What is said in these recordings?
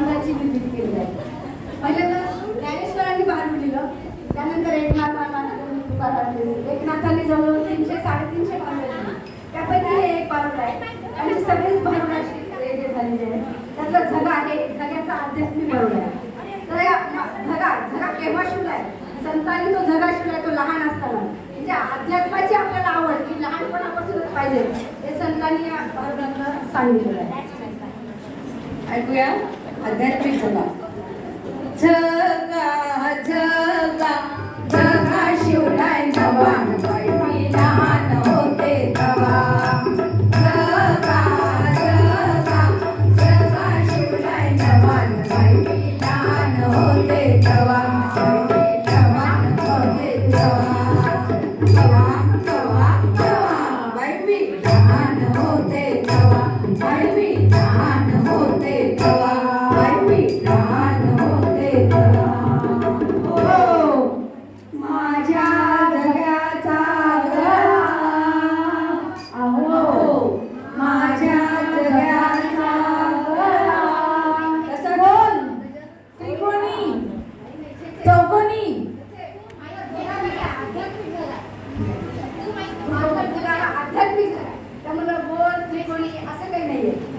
ग्रंथाची निर्मिती केली आहे. पहिल्यांदा ज्ञानेश्वरांनी भारूड दिलं. त्यानंतर एकनाथ तुकाराम एकनाथांनी जवळ तीनशे साडेतीनशे भारूड त्यापैकी हे एक भारूड आहे. आणि सगळेच भारूड अशी झालेले आहे त्यातला झगा आहे. झग्याचा आध्यात्मिक भारूड आहे. तर या झगा झगा केव्हा शिवलाय संतांनी तो झगा शिवलाय तो लहान असताना. म्हणजे अध्यात्माची आपल्याला आवड ही लहानपणापासूनच पाहिजे. हे संतांनी या भारूडातलं सांगितलेलं आहे. ऐकूया. आध्यात्मिक जगा जगा जगा जगा शिवलाय नवा बाई मी लहान होते तवा. जगा जगा जगा शिवलाय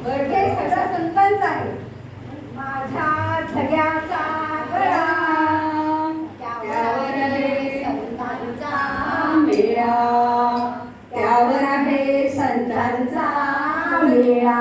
काही नाहीये हे आहे. माझ्या झग्याचा गळा त्यावर आहे संतांचा मेळा. त्यावर आहे संतांचा मेळा.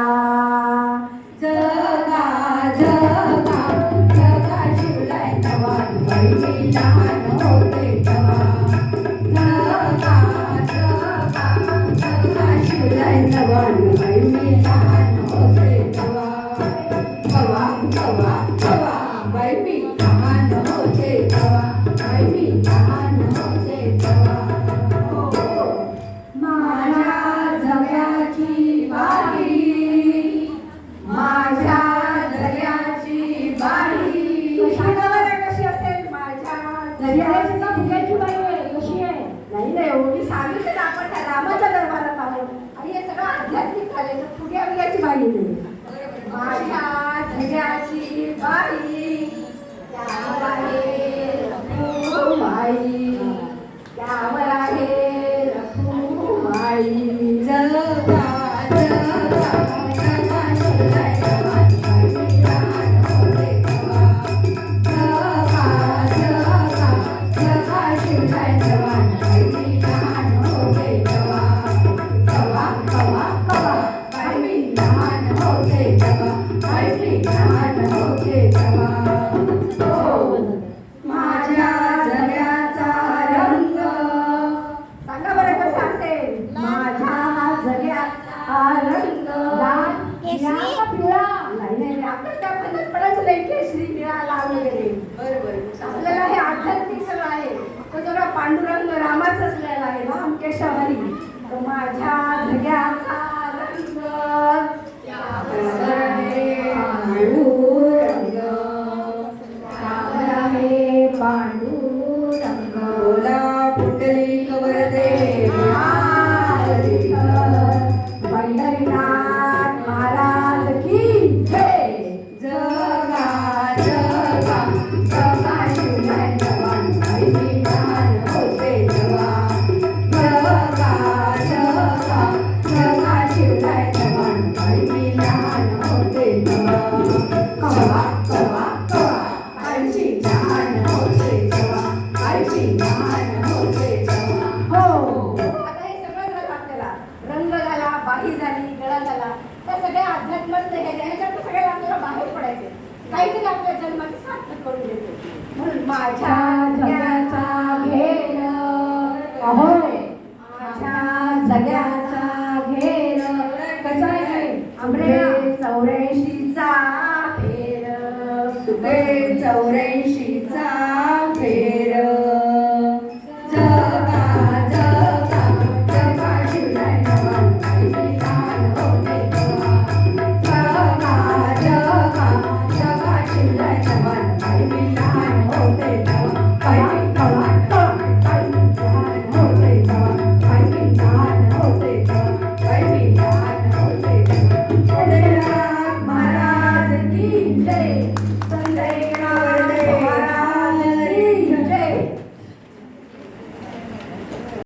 हो सांगितलं ना आपण त्या रामाच्या दरबारात आहोत आणि हे सगळं आध्यात्मिक झाले तर फुग्या बिग्याची बाई नाही माझ्या बाई. पांडुरंग रामाच असलेला आहे राम केशवरी तर माझ्या जग्याचा रंग. काहीतरी आपल्या जन्माचे सार्थक करून देते म्हणून माझ्या घराचा घेर चौऱ्याऐंशी